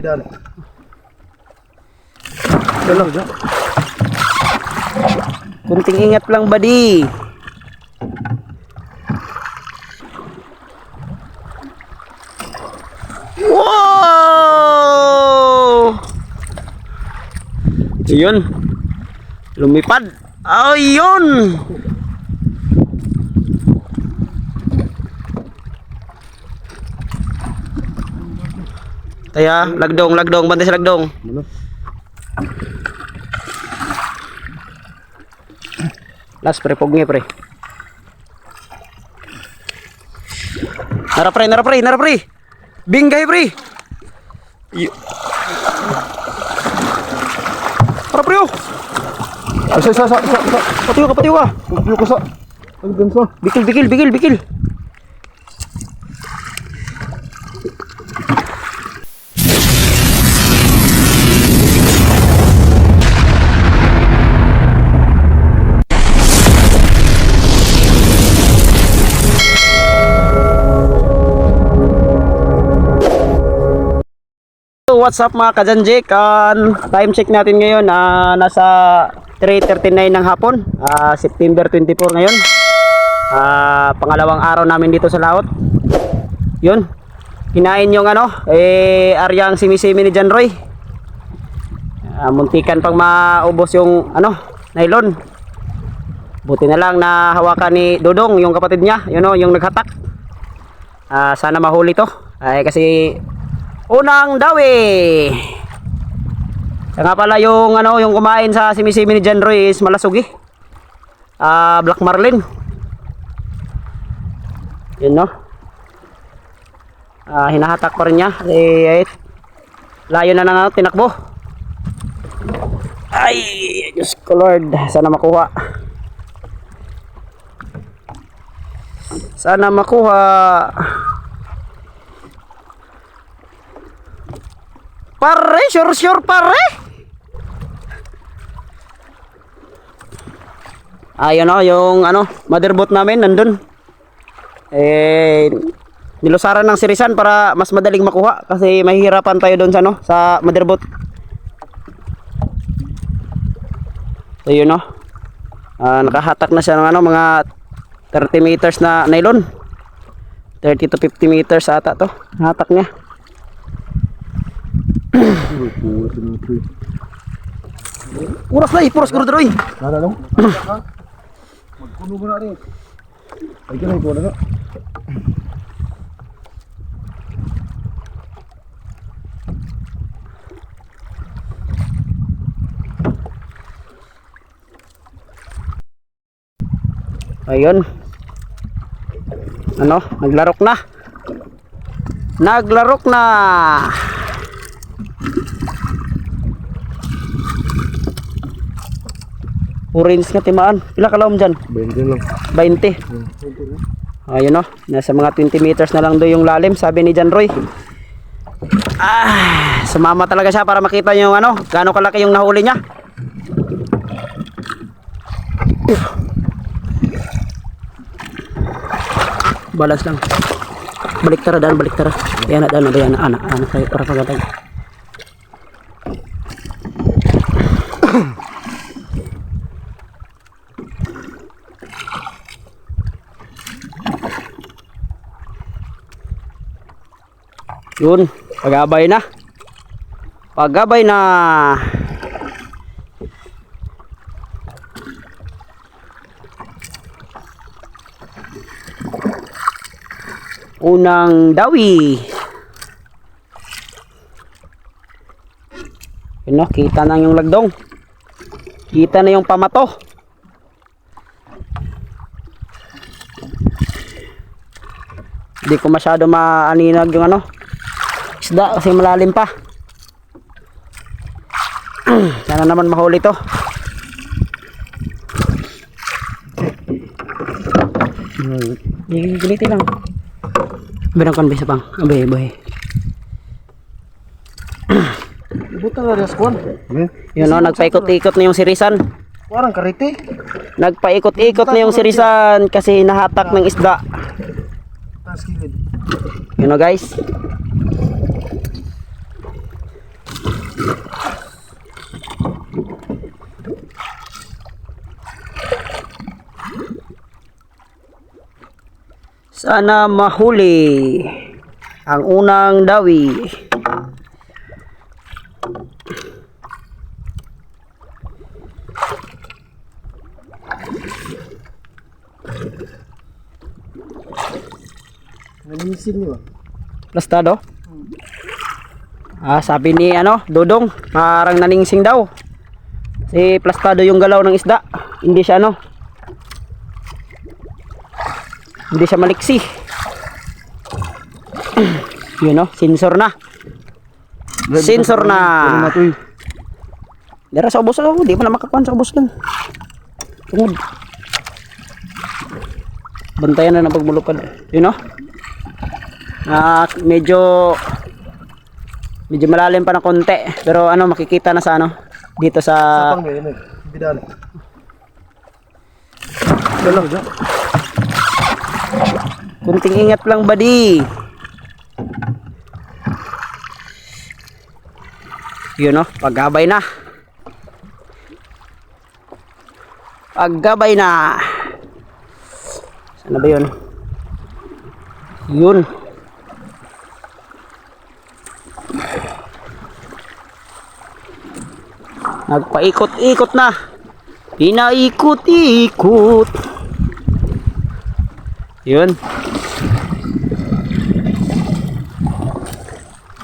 Dali. Dalo. Kunting ingat lang, buddy. Wow! Ayun. Lumipad. Ayun! Taya, lagdong, lagdong, bantay sa lagdong. Ano? Last pre, pugni pre. Nara pre, nara pre, nara pre. Bingay pre. Nara pre oh. Sa sa sa sa sa. Patiyo ka, patiyo ka. Pagyo ko sa. Bikil, bikil, bikil, bikil. What's up mga kajanjikan? Time check natin ngayon ah, nasa 3.39 ng hapon ah, September 24 ngayon. Ah, Pangalawang araw namin dito sa laot. Yun Kinain yung ano eh, Aryang simisimi ni John Roy Ah, Muntikan pang maubos yung ano Nylon. Buti na lang na hawakan ni Dodong Yung kapatid niya Yun o, yung naghatak. Ah, Sana mahuli to. Ay kasi Unang dawi. Siya nga pala yung ano, yung kumain sa simisimi ni John Roy is malasugi. Ah, Black Marlin. Yun no. Ah, hinahatak pa rin niya. Eh, eh, layo na na tinakbo. Ay, Diyos ko Lord. Sana makuha. Sana makuha. Pare, sure sure pare. Ayun o, yung ano, motherboard namin nandun. Eh, nilusaran ng sirisan para mas madaling makuha kasi mahihirapan tayo doon sa ano, sa motherboard. So yun o. Ah, nakahatak na siya ng ano, mga 30 meters na nylon. 30 to 50 meters ata to. Hatak niya. Uras na, ipuras ko rin. Nara no? Magkuno mo na rin. Ay kanay ko na. Ayun. Ano, naglarok na. Naglarok na. Orange nga timaan. Pila ka laom dyan? Bende lang. 20. Ayun o. Nasa mga 20 meters na lang doon yung lalim. Sabi ni John Roy. Ah, sumama talaga siya para makita yung ano, gaano kalaki yung nahuli niya. Balas lang. Balik tara dan, balik tara. Yan na dan, yan na anak, anak para pagatay. Yun, pagabay na. Pagabay na. Unang dawi. Yun no, kita na yung lagdong. Kita na yung pamato. Hindi ko masyado maaninag yung ano, isda kasi malalim pa. Sana naman mahuli to. Hmm, Giliti lang. Berang kan bisa bang, abe boy. Ibutan na rin squad. Yun no, nagpaikot-ikot na yung sirisan. Parang karite. Nagpaikot-ikot na yung sirisan kasi nahatak ng isda. Yun no guys. Sana mahuli ang unang dawi. Nanisin niyo. Plastado? Ah, sabi ni ano, Dodong, parang naningsing daw. Si plastado yung galaw ng isda. Hindi siya ano. Hindi siya maliksi. Yun no, sensor na. Sensor na. Na. Dara sa ubos ako, di pa na makakuan sa ubos lang. Tungod. Bantayan na ng pagmulupad. Yun no? Ah, medyo medyo malalim pa ng konti. Pero ano, makikita na sa ano dito sa Sapang eh. Bidan. Dalang dyan. Kunting ingat lang buddy. Yun no, paggabay na. Paggabay na. Sana ba yun? Yun. Nagpaikot-ikot na. Pinaikot-ikot. Yun.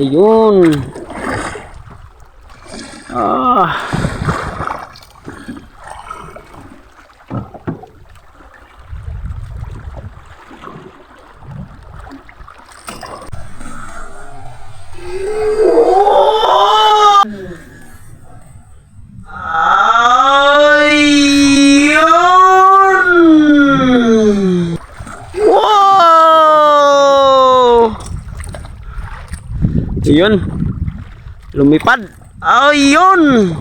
Ayun. Ah. Ayun! Ayun. Lumipad. Ayun!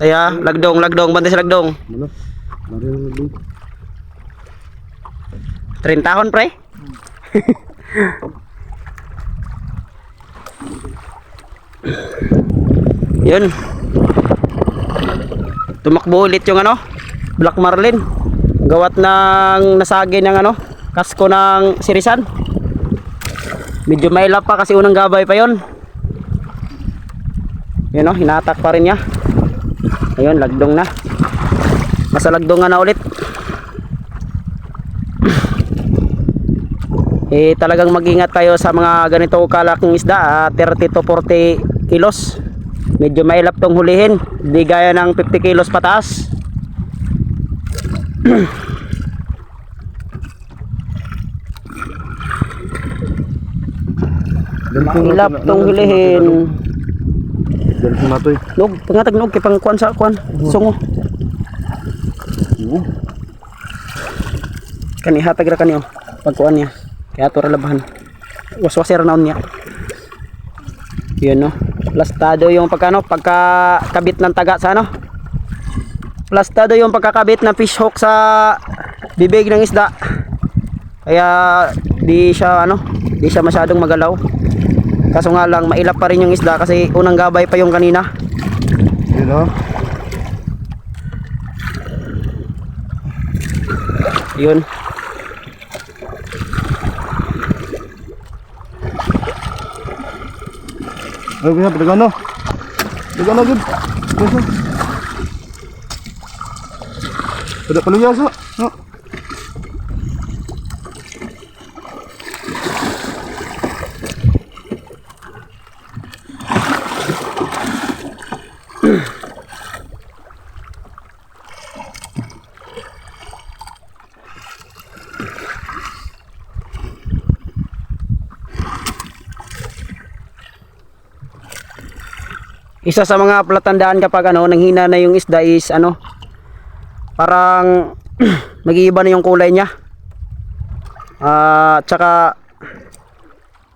Taya, lagdong, lagdong, bantay sa lagdong. Ano? Marilang na dito. 30 tahon pre. Yun. Tumakbo ulit yung ano, Black Marlin. Gawat ng nasagi ng ano, kasko ng sirisan. Medyo mailap pa kasi unang gabay pa yon. Yun o, hinatak pa rin niya. Ayun, lagdong na. Nasa lagdong na ulit. eh talagang mag-ingat kayo sa mga ganito kalaking isda ah, 30 to 40 kilos medyo mailap tong hulihin di gaya ng 50 kilos pataas mailap tong hulihin Ganito na to eh. Nog, pangatag nog kay pang kuan sa kuan. Sungo. Kani hatag ra kaniyo. Pag kuan niya. Kaya to ra labahan. Waswasir na niya. Yun no. Plastado yung pagkano pagka kabit ng taga sa ano. Plastado yung pagkakabit ng fish hook sa bibig ng isda. Kaya di siya ano, di siya masyadong magalaw. Kaso nga lang mailap pa rin yung isda kasi unang gabay pa yung kanina. Yun o. Yun. Ay, kaya padagan na. Padagan na, Pada paluyas, oh. No. Isa sa mga palatandaan kapag ano, nanghina na yung isda is ano, parang mag-iiba na yung kulay niya. Ah, tsaka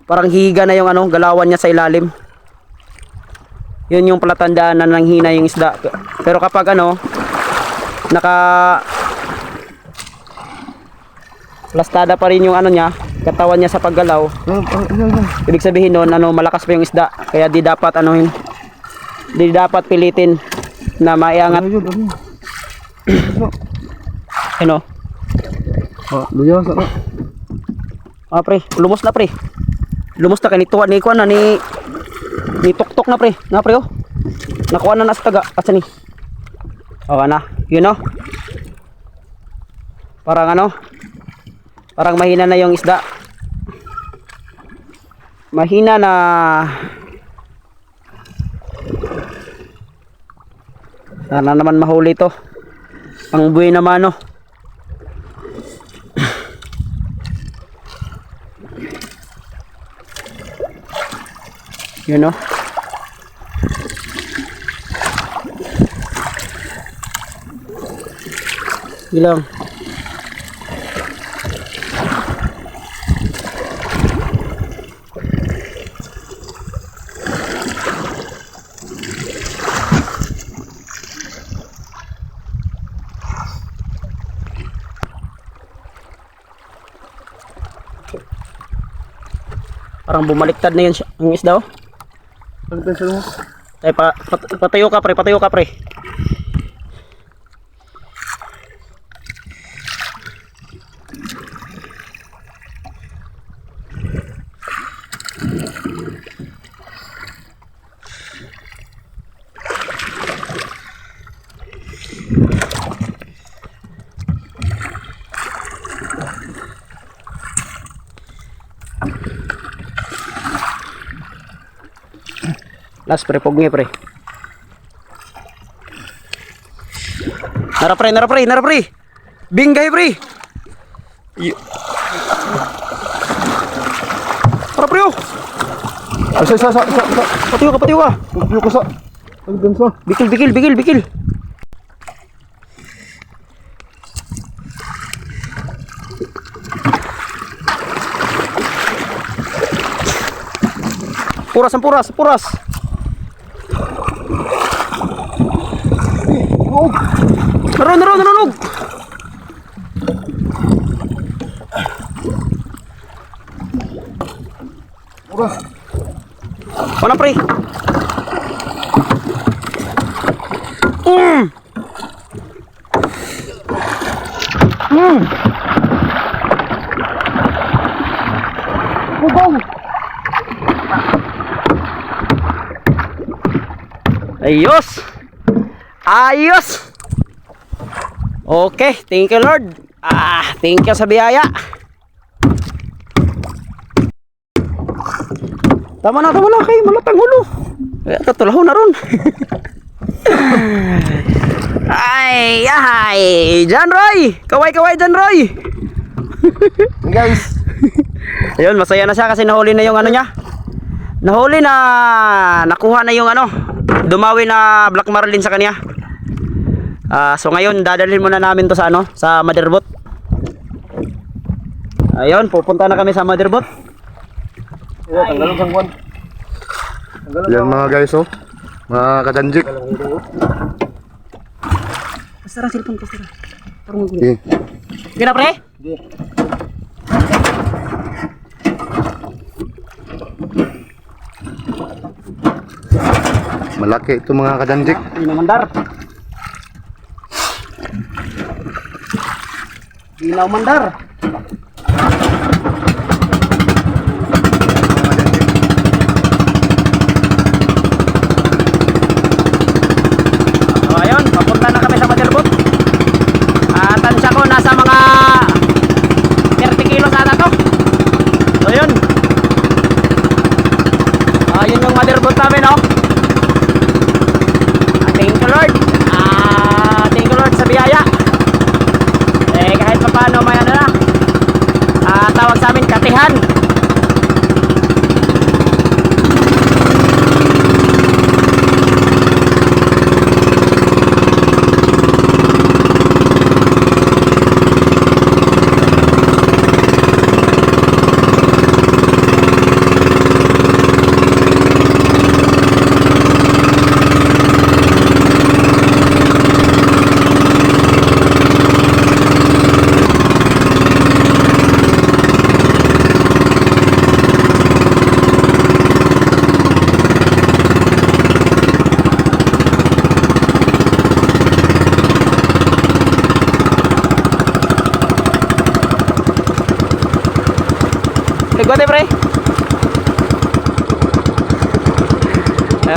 parang higa na yung ano, galawan niya sa ilalim. Yun yung palatandaan na nanghina yung isda. Pero kapag ano, naka plastada pa rin yung ano niya, katawan niya sa paggalaw. Ah, Ayun, ayun. Ibig sabihin nun, ano, malakas pa yung isda. Kaya di dapat anuhin. Di dapat pilitin. na maiangat. Ano? Ah, luya sa na. Ah, pre, lumos na pre. Lumos na kanito ni kuan na ni ni tuktok na pre. Na pre oh. Nakuha na na sa taga. Asa ni? Oh, na. Yun oh. Parang ano? Parang mahina na yung isda. Mahina na. Sana naman mahuli to. Ang buhay naman oh. Yun oh. Ilang. Parang bumaliktad na yun siya- ang isda oh. Ano tayo sa mo? Ay, pa, pat, patayo ka pre, patayo ka pre. Last pre, pugni pre. Nara pre, nara pre, nara pre. Bingay pre. Tara pre oh. Sa, sa, sa, sa, sa. Patiyo ka, patiyo ka. Tupiyo ko sa. Ang gansa. Bikil, bikil, bikil, bikil. Puras ang puras, puras. Oh, Naroon, naroon, naroon. ura. Mana pre? Mm. Mm. Ugaw. Ayos. Ayos. Okay, thank you Lord. Ah, thank you sa biyaya. Tama na, tama na kay malatang ulo. Eh, katulahon na ron. ay, ay, John Roy. Kaway, kaway, John Roy. Guys. Ayun, masaya na siya kasi nahuli na yung ano niya. Nahuli na nakuha na yung ano, dumawi na Black Marlin sa kanya. Ah, so ngayon dadalhin muna namin to sa ano, sa Motherboat. Ayun, pupunta na kami sa Motherboat. Yeah, tanggalon sang kwan. Tanggalon Yan mga guys oh. Mga kadanjik. Pasara cellphone, pasara. Parang gulo. Okay. Gina pre? Sige. Malaki ito mga kadanjik. Hindi na mandar. Ginaw mandar. Paano may ano na. Ah, tawag sa amin katihan.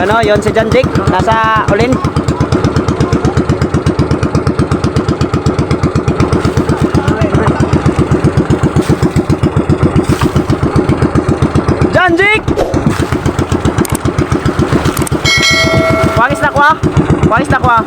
Ayun o, yun si John Jake. Nasa ulin. John Jake! Wangis na kwa. Wangis na kwa.